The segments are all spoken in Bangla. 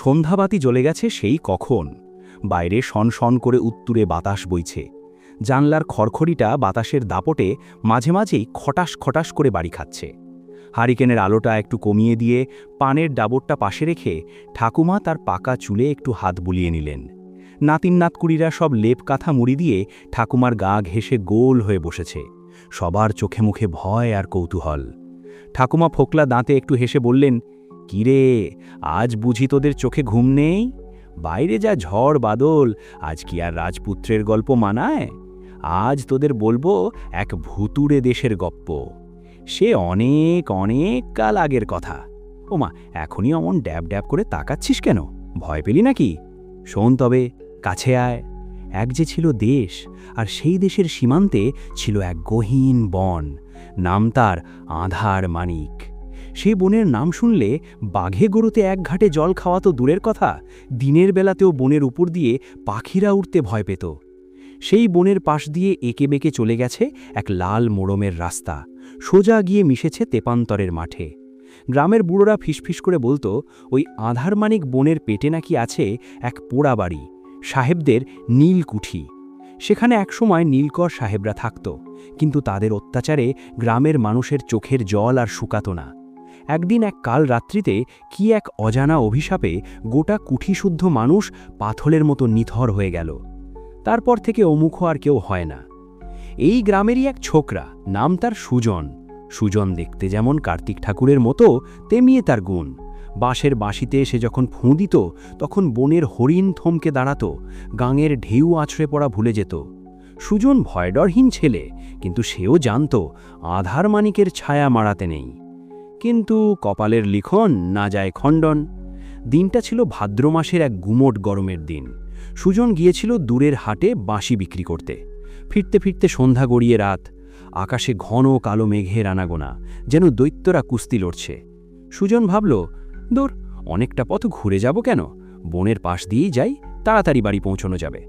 সন্ধ্যাবাতি জ্বলে গেছে সেই কখন। বাইরে শন করে উত্তুরে বাতাস বইছে। জানলার খড়খড়িটা বাতাসের দাপটে মাঝে মাঝেই খটাস খটাস করে বাড়ি খাচ্ছে। হারিকেনের আলোটা একটু কমিয়ে দিয়ে পানের ডাবরটা পাশে রেখে ঠাকুমা তার পাকা চুলে একটু হাত বুলিয়ে নিলেন। নাতিন নাতকুড়িরা সব লেপ কাঁথা মুড়ি দিয়ে ঠাকুমার গা ঘেঁষে গোল হয়ে বসেছে। সবার চোখে মুখে ভয় আর কৌতূহল। ঠাকুমা ফোকলা দাঁতে একটু হেসে বললেন কিরে, আজ বুঝি তোদের চোখে ঘুম নেই? বাইরে যা ঝড়, বাদল, আজ কি আর রাজপুত্রের গল্প মানায়? আজ তোদের বলব এক ভুতুড়ে দেশের গপ্প। সে অনেক অনেক কাল আগের কথা। ওমা, এখনই অমন ড্যাব ড্যাব করে তাকাচ্ছিস কেন? ভয় পেলি নাকি? শোন তবে, কাছে আয়। এক যে ছিল দেশ, আর সেই দেশের সীমান্তে ছিল এক গহীন বন। নাম তার আধার মানিক। সে বনের নাম শুনলে বাঘে গরুতে এক ঘাটে জল খাওয়া তো দূরের কথা, দিনের বেলাতেও বনের উপর দিয়ে পাখিরা উঠতে ভয় পেত। সেই বনের পাশ দিয়ে এঁকে বেঁকে চলে গেছে এক লাল মোড়মের রাস্তা, সোজা গিয়ে মিশেছে তেপান্তরের মাঠে। গ্রামের বুড়োরা ফিসফিস করে বলতো, ওই আধারমানিক বনের পেটে নাকি আছে এক পোড়া বাড়ি, সাহেবদের নীলকুঠি। সেখানে একসময় নীলকর সাহেবরা থাকত, কিন্তু তাদের অত্যাচারে গ্রামের মানুষের চোখের জল আর শুকাত না। একদিন এক কাল রাত্রিতে কি এক অজানা অভিশাপে গোটা কুঠিশুদ্ধ মানুষ পাথলের মতো নিথর হয়ে গেল। তারপর থেকে অমুখ আর কেউ হয় না। এই গ্রামেরই এক ছোকরা, নাম তার সুজন। সুজন দেখতে যেমন কার্তিক ঠাকুরের মতো তেমিয়ে তার গুণ। বাঁশের বাঁশিতে এসে যখন ফুঁ দিত, তখন বনের হরিণ থমকে দাঁড়াত, গাঙের ঢেউ আছড়ে পড়া ভুলে যেত। সুজন ভয়ডরহীন ছেলে, কিন্তু সেও জানত, আধার মানিকের ছায়া মারাতে নেই। কিন্তু কপালের লিখন না যায় খণ্ডন। দিনটা ছিল ভাদ্র মাসের এক গুমোট গরমের দিন। সুজন গিয়েছিল দূরের হাটে বাঁশি বিক্রি করতে। ফিরতে ফিরতে সন্ধ্যা গড়িয়ে রাত। আকাশে ঘন কালো মেঘের আনাগোনা, যেন দৈত্যরা কুস্তি লড়ছে। সুজন ভাবল, দূর, অনেকটা পথ ঘুরে যাব কেন? বনের পাশ দিয়েই যাই, তাড়াতাড়ি বাড়ি পৌঁছানো যাবে।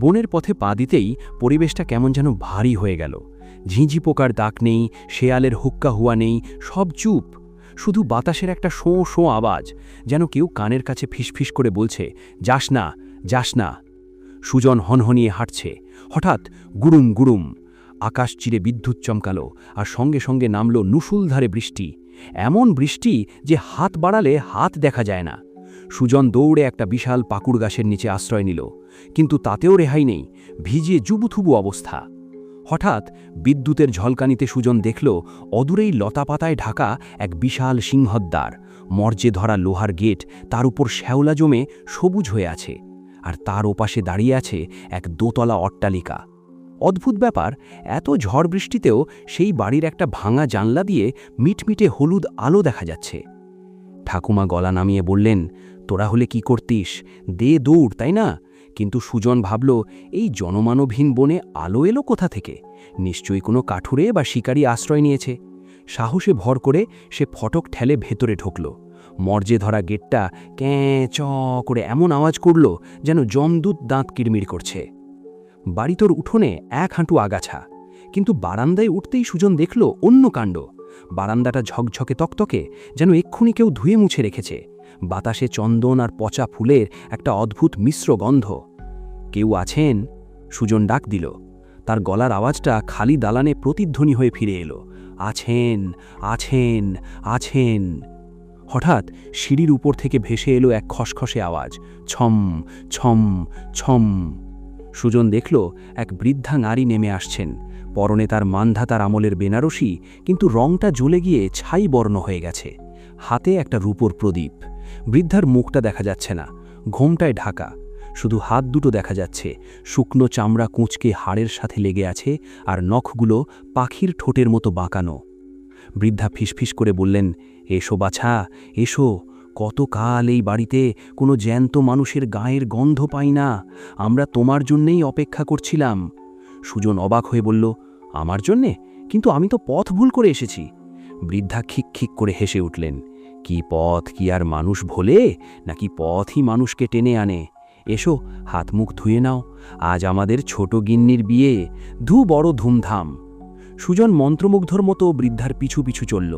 বনের পথে পা দিতেই পরিবেশটা কেমন যেন ভারী হয়ে গেল। ঝিঁঝি পোকার দাগ নেই, শেয়ালের হুক্কা হুয়া নেই, সব চুপ। শুধু বাতাসের একটা শোঁ শোঁ আওয়াজ, যেন কেউ কানের কাছে ফিসফিস করে বলছে, যাস না যাস না। সুজন হনহনিয়ে হাঁটছে। হঠাৎ গুড়ুম গুড়ুম, আকাশ চিরে বিদ্যুৎ চমকালো আর সঙ্গে সঙ্গে নামল নুসুলধারে বৃষ্টি। এমন বৃষ্টি যে হাত বাড়ালে হাত দেখা যায় না। সুজন দৌড়ে একটা বিশাল পাকুড় গাছের নিচে আশ্রয় নিল, কিন্তু তাতেও রেহাই নেই, ভিজিয়ে জুবুথুবু অবস্থা। হঠাৎ বিদ্যুতের ঝলকানিতে সুজন দেখল, অদূরেই লতাপাতায় ঢাকা এক বিশাল সিংহদ্বার। মর্জে ধরা লোহার গেট তার উপর শ্যাওলা জমে সবুজ হয়ে আছে আর তার ওপাশে দাঁড়িয়ে আছে এক দোতলা অট্টালিকা। অদ্ভুত ব্যাপার, এত ঝড় বৃষ্টিতেও সেই বাড়ির একটা ভাঙা জানলা দিয়ে মিটমিটে হলুদ আলো দেখা যাচ্ছে। ঠাকুমা গলা নামিয়ে বললেন, তোরা হলে কি করতিস? দে দৌড়, তাই না? কিন্তু সুজন ভাবল, এই জনমানবহীন বনে আলো এলো কোথা থেকে? নিশ্চয়ই কোনো কাঠুরে বা শিকারী আশ্রয় নিয়েছে। সাহসে ভর করে সে ফটক ঠেলে ভেতরে ঢুকল। মর্জে ধরা গেটটা ক্যাঁ চ করে এমন আওয়াজ করল যেন জমদূত দাঁত কিড়মিড় করছে। বাড়িতর উঠোনে এক হাঁটু আগাছা, কিন্তু বারান্দায় উঠতেই সুজন দেখল অন্য কাণ্ড। বারান্দাটা ঝকঝকে তকতকে যেন এক্ষুনি কেউ ধুয়ে মুছে রেখেছে। বাতাসে চন্দন আর পচা ফুলের একটা অদ্ভুত মিশ্র গন্ধ। কেউ আছেন? সুজন ডাক দিল। তার গলার আওয়াজটা খালি দালানে প্রতিধ্বনি হয়ে ফিরে এলো। আছেন আছেন আছেন। হঠাৎ সিঁড়ির উপর থেকে ভেসে এলো এক খসখসে আওয়াজ। ছম ছম ছম। সুজন দেখল এক বৃদ্ধা নারী নেমে আসছেন। পরনে তার মান্ধাতার আমলের বেনারসি, কিন্তু রংটা জ্বলে গিয়ে ছাই বর্ণ হয়ে গেছে। হাতে একটা রূপর প্রদীপ। বৃদ্ধার মুখটা দেখা যাচ্ছে না। ঘোমটায় ঢাকা। শুধু হাত দুটো দেখা যাচ্ছে। শুকনো চামড়া কুঁচকে হাড়ের সাথে লেগে আছে আর নখগুলো পাখির ঠোঁটের মতো বাঁকানো। বৃদ্ধা ফিসফিস করে বললেন, এসো বাছা, এসো। কতকাল এই বাড়িতে কোনো জ্যান্ত মানুষের গায়ের গন্ধ পাই না। আমরা তোমার জন্যেই অপেক্ষা করছিলাম। সুজন অবাক হয়ে বলল, আমার জন্যে? কিন্তু আমি তো পথ ভুল করে এসেছি। বৃদ্ধা খিক করে হেসে উঠলেন, কি পথ? কি আর মানুষ ভোলে? নাকি পথই মানুষকে টেনে আনে? এসো, হাত মুখ ধুয়ে নাও। আজ আমাদের ছোট গিন্নির বিয়ে। ধু বড় ধুমধাম। সুজন মন্ত্রমুগ্ধর মতো বৃদ্ধার পিছু পিছু চলল।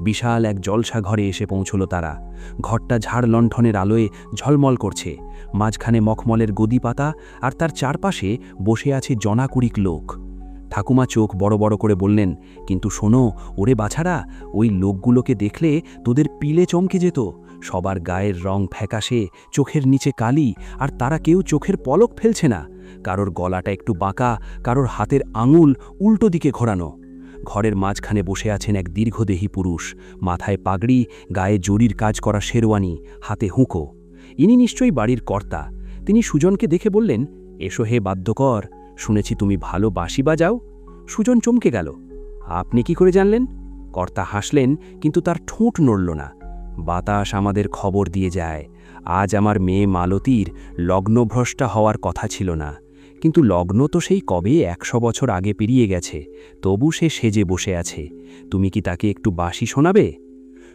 বিশাল এক জলসা ঘরে এসে পৌঁছল তারা। ঘরটা ঝাড় লণ্ঠনের আলোয় ঝলমল করছে। মাঝখানে মখমলের গদি পাতা আর তার চারপাশে বসে আছে জনাকুড়িক লোক। ঠাকুমা চোখ বড় বড় করে বললেন, কিন্তু শোনো, ওরে বাছারা, ওই লোকগুলোকে দেখলে তোদের পিলে চমকে যেত। সবার গায়ের রং ফ্যাকাশে, চোখের নিচে কালি, আর তারা কেউ চোখের পলক ফেলছে না। কারোর গলাটা একটু বাঁকা, কারোর হাতের আঙুল উল্টো দিকে ঘোরানো। ঘরের মাঝখানে বসে আছেন এক দীর্ঘদেহী পুরুষ। মাথায় পাগড়ি, গায়ে জরির কাজ করা শেরওয়ানি, হাতে হুঁকো। ইনি নিশ্চয়ই বাড়ির কর্তা। তিনি সুজনকে দেখে বললেন, এসো হে বাদ্যকর, শুনেছি তুমি ভালো বাঁশি বাজাও। সুজন চমকে গেল। আপনি কি করে জানলেন? কর্তা হাসলেন, কিন্তু তার ঠোঁট নড়ল না। বাতাস আমাদের খবর দিয়ে যায়। আজ আমার মেয়ে মালতীর লগ্নভ্রষ্টা হওয়ার কথা ছিল না। কিন্তু লগ্ন তো সেই কবে একশো বছর আগে পেরিয়ে গেছে, তবু সে সেজে বসে আছে। তুমি কি তাকে একটু বাসি শোনাবে?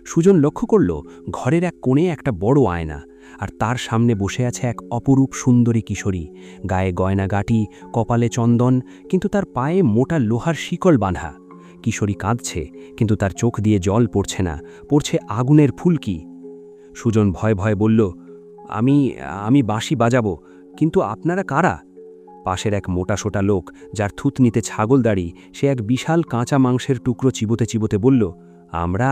সুজন লক্ষ্য করল, ঘরের এক কোণে একটা বড় আয়না, আর তার সামনে বসে আছে এক অপরূপ সুন্দরী কিশোরী। গায়ে গয়না গাটি কপালে চন্দন, কিন্তু তার পায়ে মোটা লোহার শিকল বাঁধা। কিশোরী কাঁদছে, কিন্তু তার চোখ দিয়ে জল পড়ছে না, পড়ছে আগুনের ফুলকি সুজন ভয় ভয় বলল, আমি আমি বাঁশি বাজাবো, কিন্তু আপনারা কারা? পাশের এক মোটা সোটা লোক, যার থুতনিতে ছাগল দাড়ি, সে এক বিশাল কাঁচা মাংসের টুকরো চিবোতে চিবোতে বলল, আমরা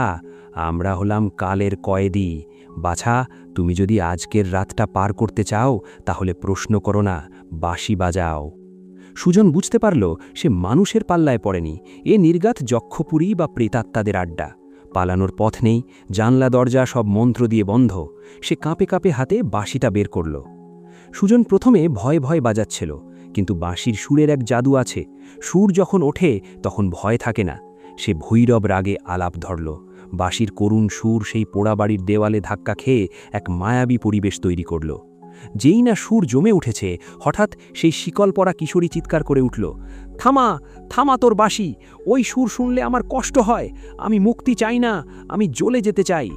আমরা হলাম কালের কয়েদি। বাছা, তুমি যদি আজকের রাতটা পার করতে চাও, তাহলে প্রশ্ন করো না, বাঁশি বাজাও। সুজন বুঝতে পারল সে মানুষের পাল্লায় পড়েনি। এ নির্গাত যক্ষপুরী বা প্রেতাত্মাদের আড্ডা। পালানোর পথ নেই, জানলা, দরজা সব মন্ত্র দিয়ে বন্ধ। সে কাঁপে কাঁপে হাতে বাঁশিটা বের করল। সুজন প্রথমে ভয় ভয় বাজাচ্ছিল, কিন্তু বাঁশির সুরের এক জাদু আছে। সুর যখন ওঠে, তখন ভয় থাকে না। সে ভৈরব রাগে আলাপ ধরল। বাঁশির করুণ সুর সেই পোড়াবাড়ির দেওয়ালে ধাক্কা খেয়ে এক মায়াবী পরিবেশ তৈরি করল। যেই না সুর জমে উঠেছে, হঠাৎ সেই শিকল পরা কিশোরী চিৎকার করে উঠল, থামা থামা তোর বাসি ওই সুর শুনলে আমার কষ্ট হয়, আমি মুক্তি চাই না, আমি জ্বলে যেতে চাই।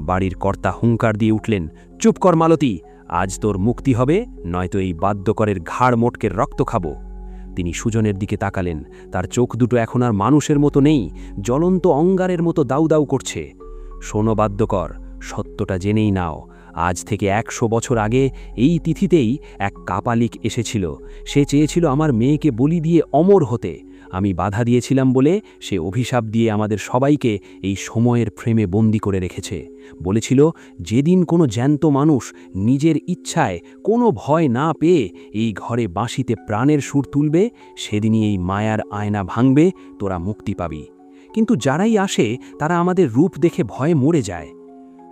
বাড়ির কর্তা হুঙ্কার দিয়ে উঠলেন, চুপ কর মালতী, আজ তোর মুক্তি হবে, নয়তো এই বাদ্যকরের ঘাড় মোটকের রক্ত খাব। তিনি সুজনের দিকে তাকালেন, তার চোখ দুটো এখন আর মানুষের মতো নেই, জ্বলন্ত অঙ্গারের মতো দাউ দাউ করছে। শোনো বাদ্যকর, সত্যটা জেনেই নাও আজ থেকে একশো বছর আগে এই তিথিতেই এক কাপালিক এসেছিল। সে চেয়েছিল আমার মেয়েকে বলি দিয়ে অমর হতে। আমি বাধা দিয়েছিলাম বলে সে অভিশাপ দিয়ে আমাদের সবাইকে এই সময়ের ফ্রেমে বন্দি করে রেখেছে। বলেছিল, যেদিন কোনো জ্যান্ত মানুষ নিজের ইচ্ছায় কোনো ভয় না পেয়ে এই ঘরে বাঁশিতে প্রাণের সুর তুলবে, সেদিনই এই মায়ার আয়না ভাঙবে, তোরা মুক্তি পাবি। কিন্তু যারাই আসে, তারা আমাদের রূপ দেখে ভয়ে মরে যায়।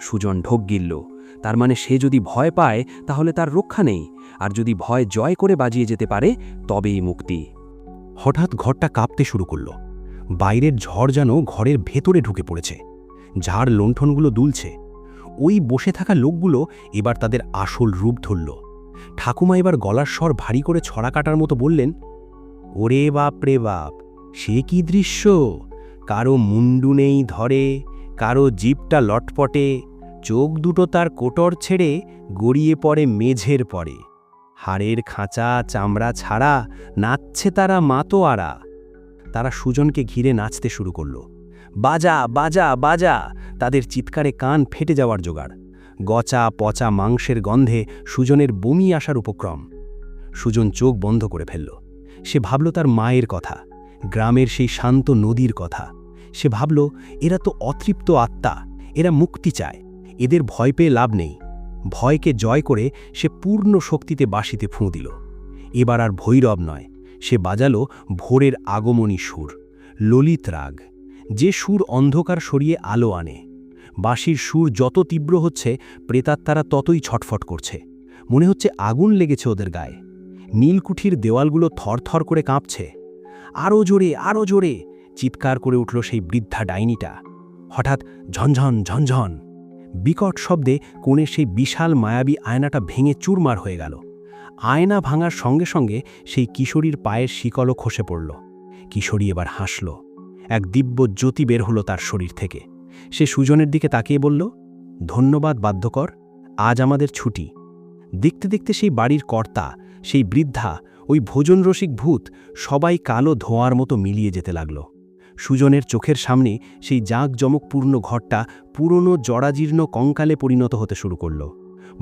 সুজন ঢোক গিলল। তার মানে সে যদি ভয় পায়, তাহলে তার রক্ষা নেই। আর যদি ভয় জয় করে বাজিয়ে যেতে পারে, তবেই মুক্তি। হঠাৎ ঘরটা কাঁপতে শুরু করল। বাইরের ঝড় যেন ঘরের ভেতরে ঢুকে পড়েছে। ঝাড় লণ্ঠনগুলো দুলছে। ওই বসে থাকা লোকগুলো এবার তাদের আসল রূপ ধরল। ঠাকুমা এবার গলার স্বর ভারী করে ছড়া কাটার মতো বললেন, ওরে বাপ রে বাপ, সে কি দৃশ্য? কারও মুন্ডু নেই ধরে, কারও জিপটা লটপটে চোখ দুটো তার কোটর ছেড়ে গড়িয়ে পড়ে মেঝের পরে। হাড়ের খাঁচা, চামড়া ছাড়া নাচছে তারা মাতোয়ারা। তারা সুজনকে ঘিরে নাচতে শুরু করল। বাজা বাজা বাজা, তাদের চিৎকারে কান ফেটে যাওয়ার জোগাড়। গচা, পচা মাংসের গন্ধে সুজনের বমি আসার উপক্রম। সুজন চোখ বন্ধ করে ফেলল। সে ভাবল তার মায়ের কথা, গ্রামের সেই শান্ত নদীর কথা। সে ভাবল, এরা তো অতৃপ্ত আত্মা, এরা মুক্তি চায়। এদের ভয় পেয়ে লাভ নেই। ভয়কে জয় করে সে পূর্ণ শক্তিতে বাঁশিতে ফুঁ দিল। এবার আর ভৈরব নয়, সে বাজালো ভোরের আগমনী সুর, ললিত রাগ। যে সুর অন্ধকার সরিয়ে আলো আনে, বাঁশির সুর যত তীব্র হচ্ছে, প্রেতাত্মারা ততই ছটফট করছে। মনে হচ্ছে আগুন লেগেছে ওদের গায়ে। নীলকুঠির দেওয়ালগুলো থরথর করে কাঁপছে। আরও জোরে আরও জোরে, চিৎকার করে উঠল সেই বৃদ্ধা ডাইনিটা। হঠাৎ ঝনঝন ঝনঝন। বিকট শব্দে কোণে সেই বিশাল মায়াবী আয়নাটা ভেঙে চুরমার হয়ে গেল। আয়না ভাঙার সঙ্গে সঙ্গে সেই কিশোরীর পায়ের শিকলও খসে পড়ল। কিশোরী এবার হাসল। এক দিব্য জ্যোতি বের হলো তার শরীর থেকে। সে সুজনের দিকে তাকিয়ে বলল, ধন্যবাদ বাধ্যকর আজ আমাদের ছুটি। দেখতে দেখতে সেই বাড়ির কর্তা, সেই বৃদ্ধা, ওই ভোজনরসিক ভূত সবাই কালো ধোঁয়ার মতো মিলিয়ে যেতে লাগল। সুজনের চোখের সামনে সেই জাঁকজমকপূর্ণ ঘরটা পুরনো জরাজীর্ণ কঙ্কালে পরিণত হতে শুরু করল।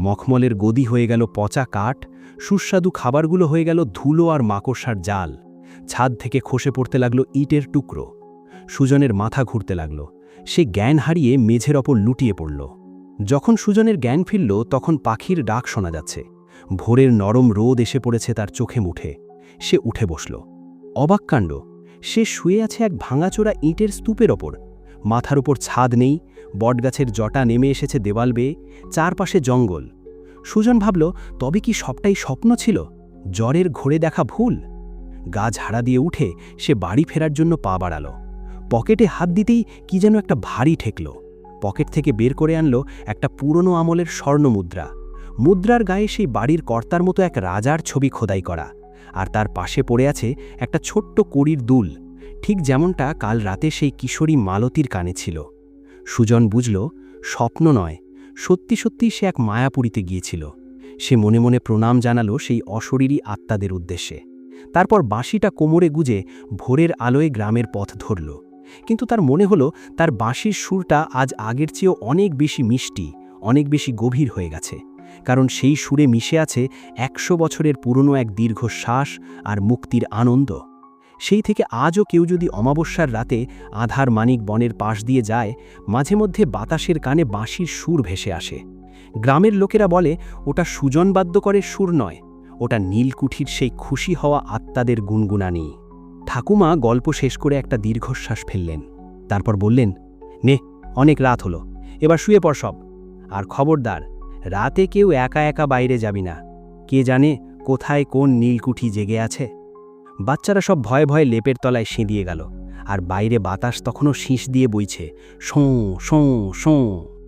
মখমলের গদি হয়ে গেল পচা কাঠ, সুস্বাদু খাবারগুলো হয়ে গেল ধুলো আর মাকড়সার জাল। ছাদ থেকে খসে পড়তে লাগল ইটের টুকরো। সুজনের মাথা ঘুরতে লাগল। সে জ্ঞান হারিয়ে মেঝের ওপর লুটিয়ে পড়ল। যখন সুজনের জ্ঞান ফিরল, তখন পাখির ডাক শোনা যাচ্ছে। ভোরের নরম রোদ এসে পড়েছে তার চোখে মুঠে। সে উঠে বসল। অবাক কাণ্ড। সে শুয়ে আছে এক ভাঙাচোরা ইটের স্তূপের ওপর। মাথার উপর ছাদ নেই, বটগাছের জটা নেমে এসেছে দেওয়াল বেয়ে, চারপাশে জঙ্গল। সুজন ভাবল, তবে কি সবটাই স্বপ্ন ছিল? জ্বরের ঘোরে দেখা ভুল। গা ঝাড়া দিয়ে উঠে সে বাড়ি ফেরার জন্য পা বাড়াল। পকেটে হাত দিতেই কি যেন একটা ভারী ঠেকল। পকেট থেকে বের করে আনলো একটা পুরনো আমলের স্বর্ণ মুদ্রা মুদ্রার গায়ে সেই বাড়ির কর্তার মতো এক রাজার ছবি খোদাই করা। আর তার পাশে পড়ে আছে একটা ছোট্ট কড়ির দুল। ঠিক যেমনটা কাল রাতে সেই কিশোরী মালতীর কানে ছিল। সুজন বুঝল, স্বপ্ন নয়, সত্যি সত্যি সে এক মায়াপুরীতে গিয়েছিল। সে মনে মনে প্রণাম জানালো সেই অশরীরী আত্মাদের উদ্দেশ্যে। তারপর বাঁশিটা কোমরে গুজে ভোরের আলোয় গ্রামের পথ ধরল। কিন্তু তার মনে হলো, তার বাঁশির সুরটা আজ আগের চেয়েও অনেক বেশি মিষ্টি, অনেক বেশি গভীর হয়ে গেছে। কারণ সেই সুরে মিশে আছে একশো বছরের পুরনো এক দীর্ঘ শ্বাস আর মুক্তির আনন্দ। সেই থেকে আজও কেউ যদি অমাবস্যার রাতে আধার মানিক বনের পাশ দিয়ে যায়, মাঝে মধ্যে বাতাসের কানে বাঁশির সুর ভেসে আসে। গ্রামের লোকেরা বলে, ওটা সুজনবাদ্য করে সুর নয়, ওটা নীলকুঠির সেই খুশি হওয়া আত্মাদের গুনগুনানি। ঠাকুমা গল্প শেষ করে একটা দীর্ঘশ্বাস ফেললেন। তারপর বললেন, নে, অনেক রাত হলো, এবার শুয়ে পড় সব, আর খবরদার রাতে কেউ একা একা বাইরে যাবি না। কে জানে কোথায় কোন নীলকুঠি জেগে আছে। বাচ্চারা সব ভয়ে ভয়ে লেপের তলায় সিঁদিয়ে গেল। আর বাইরে বাতাস তখনও শীষ দিয়ে বইছে, শোঁ শোঁ শোঁ।